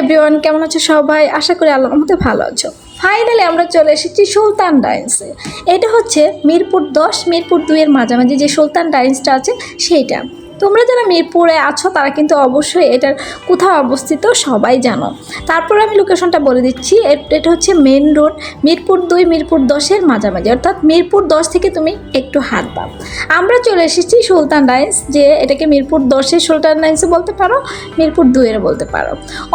Everyone কেমন আছো সবাই? আশা করি আল্লাহ মতো ভালো আছো। ফাইনালি আমরা চলে এসেছি সুলতান ডাইন্সে এটা হচ্ছে মিরপুর দশ, মিরপুর দুইয়ের মাঝামাঝি যে সুলতান ডাইন্সটা আছে, সেইটা। তোমরা যারা মিরপুরে আছো, তারা কিন্তু অবশ্যই এটার কোথাও অবস্থিত সবাই জানো। তারপর আমি লোকেশনটা বলে দিচ্ছি এটা হচ্ছে মেন রোড মিরপুর দুই, মিরপুর দশের মাঝামাঝি। অর্থাৎ মিরপুর দশ থেকে তুমি একটু হাঁটবা আমরা চলে এসেছি সুলতান ডাইন্স যে এটাকে মিরপুর দশের সুলতান ডাইন্সে বলতে পারো, মিরপুর দুইয়ের বলতে পারো।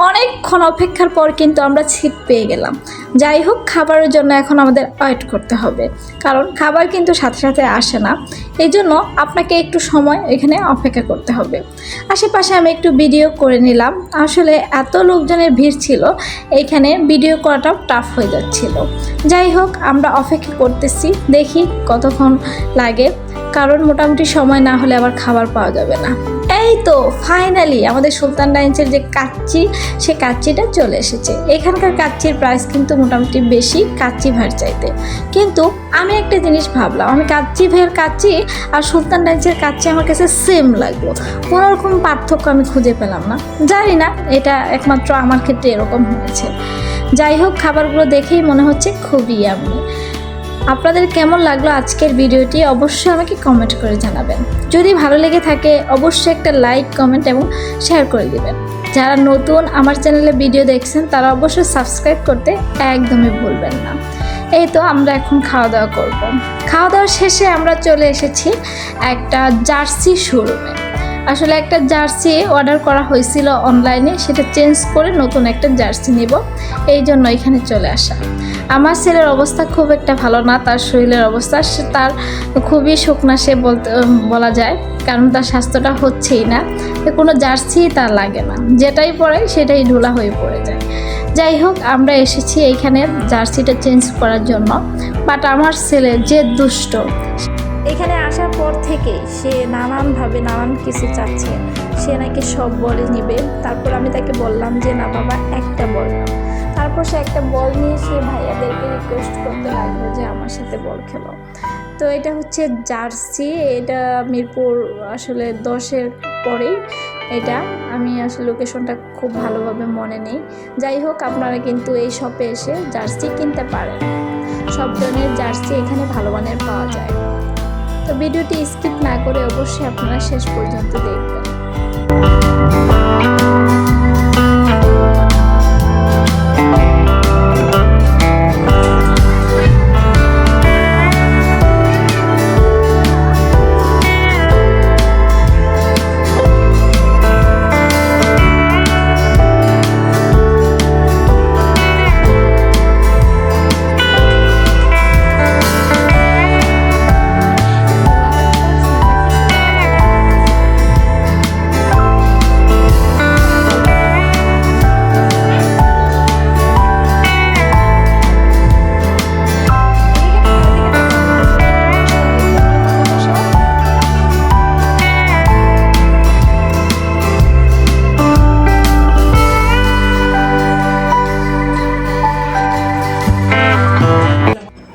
অনেকক্ষণ অপেক্ষার পর কিন্তু আমরা ছিট পেয়ে গেলাম। যাই হোক, খাবারের জন্য এখন আমাদের ওয়েট করতে হবে। কারণ খাবার কিন্তু সাথে সাথে আসে না। এই জন্য আপনাকে একটু সময় এখানে অপেক্ষা করতে হবে। আশেপাশে আমি একটু ভিডিও করে নিলাম। আসলে এত লোকজনের ভিড় ছিল, এখানে ভিডিও করাটাও টাফ হয়ে যাচ্ছিল। যাই হোক, আমরা অপেক্ষা করতেছি, দেখি কতক্ষণ লাগে। কারণ মোটামুটি সময় না হলে আবার খাবার পাওয়া যাবে না। এই তো ফাইনালি আমাদের সুলতান ডাইন্সের যে কাচ্চি, সে কাচ্চিটা চলে এসেছে। এখানকার কাচ্চির প্রাইস কিন্তু মোটামুটি বেশি কাচ্চি ভার চাইতে। কিন্তু আমি একটা জিনিস ভাবলাম, আমি কাচ্চি ভাইয়ের কাচ্চি আর সুলতান ডাইন্সের কাচ্চি আমার কাছে সেম লাগল। কোনো রকম পার্থক্য আমি খুঁজে পেলাম না। জানি না, এটা একমাত্র আমার ক্ষেত্রে এরকম হয়েছে। যাই হোক, খাবারগুলো দেখেই মনে হচ্ছে খুবই আমি আপনাদের কেমন লাগল আজকের ভিডিওটি অবশ্যই আমাকে কমেন্ট করে জানাবেন। যদি ভালো লেগে থাকে, অবশ্যই একটা লাইক কমেন্ট এবং শেয়ার করে দিবেন। যারা নতুন আমার চ্যানেলে ভিডিও দেখছেন, তারা অবশ্যই সাবস্ক্রাইব করতে একদমই ভুলবেন না। এই তো আমরা এখন খাওয়া দাওয়া করব। খাওয়া দাওয়া শেষে আমরা চলে এসেছি একটা জার্সি শোরুমে আসলে একটা জার্সি অর্ডার করা হয়েছিল অনলাইনে, সেটা চেঞ্জ করে নতুন একটা জার্সি নেব। এই জন্য এখানে চলে আসা। আমার ছেলের অবস্থা খুব একটা ভালো না, তার শরীরের অবস্থা তার খুবই শুকনা সে বলতে বলা যায়, কারণ তার স্বাস্থ্যটা হচ্ছেই না। কোনো জার্সি তার লাগে না। যেটাই পরে সেটাই ঢোলা হয়ে পড়ে যায়। যাই হোক, আমরা এসেছি এইখানে জার্সিটা চেঞ্জ করার জন্য। বাট আমার ছেলে যে দুষ্ট এখানে আসার পর থেকেই সে নানানভাবে নানান কিছু চাচ্ছে। সে নাকি সব বলে নিবে। তারপর আমি তাকে বললাম যে, না বাবা, একটা বল নাও। তারপর সে একটা বল নিয়ে সে ভাইয়াদেরকে রিকোয়েস্ট করতে লাগল যে, আমার সাথে বল খেলো। তো এটা হচ্ছে জার্সি। এটা মিরপুর আসলে দশের পরেই। এটা আমি আসলে লোকেশনটা খুব ভালোভাবে মনে নেই। যাই হোক, আপনারা কিন্তু এই শপে এসে জার্সি কিনতে পারেন। সব ধরনের জার্সি এখানে ভালো মানের পাওয়া যায়। তো ভিডিওটি স্কিপ না করে অবশ্যই আপনারা শেষ পর্যন্ত দেখবেন।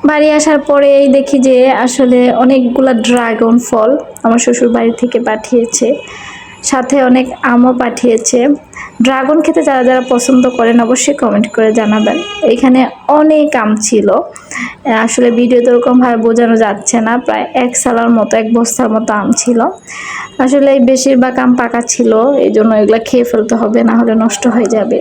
বাড়ি আসার পরে এই দেখি যে আসলে অনেকগুলা ড্রাগন ফল আমার শ্বশুর বাড়ি থেকে পাঠিয়েছে। সাথে অনেক আমও পাঠিয়েছে। ড্রাগন খেতে যারা যারা পছন্দ করেন অবশ্যই কমেন্ট করে জানাবেন। এখানে অনেক আম ছিল। আসলে ভিডিও তো ওরকমভাবে বোঝানো যাচ্ছে না। প্রায় এক সালার মতো, এক বস্তার মতো আম ছিল। আসলে বেশিরভাগ আম পাকা ছিল এই জন্য এগুলো খেয়ে ফেলতে হবে, না হলে নষ্ট হয়ে যাবে।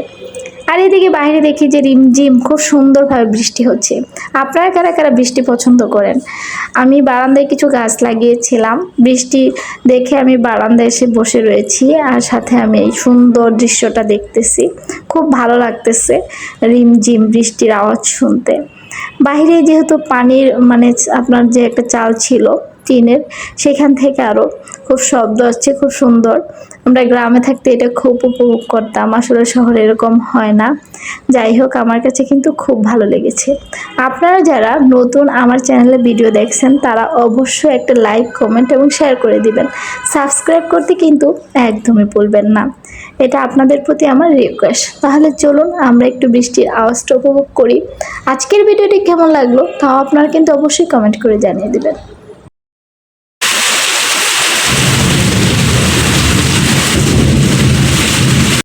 আর এদিকে বাইরে দেখি যে রিমঝিম খুব সুন্দরভাবে বৃষ্টি হচ্ছে। আপনারা কারা কারা বৃষ্টি পছন্দ করেন? আমি বারান্দায় কিছু গাছ লাগিয়েছিলাম। বৃষ্টি দেখে আমি বারান্দায় এসে বসে রয়েছি আর সাথে আমি এই সুন্দর দৃশ্যটা দেখতেছি। খুব ভালো লাগতেছে রিমঝিম বৃষ্টির আওয়াজ শুনতে। বাইরে যেহেতু পানির মানে আপনার যে একটা চাল ছিল টিনের, সেখান থেকে আরও খুব শব্দ আসছে, খুব সুন্দর। আমরা গ্রামে থাকতে এটা খুব উপভোগ করতাম আসলে শহরে এরকম হয় না। যাই হোক, আমার কাছে কিন্তু খুব ভালো লেগেছে। আপনারা যারা নতুন আমার চ্যানেলে ভিডিও দেখছেন, তারা অবশ্যই একটা লাইক, কমেন্ট এবং শেয়ার করে দিবেন। সাবস্ক্রাইব করতে কিন্তু একদমই ভুলবেন না। এটা আপনাদের প্রতি আমার রিকোয়েস্ট। তাহলে চলুন, আমরা একটু বৃষ্টির আওয়াজটা উপভোগ করি। আজকের ভিডিওটি কেমন লাগল, তাও আপনারা কিন্তু অবশ্যই কমেন্ট করে জানিয়ে দিবেন।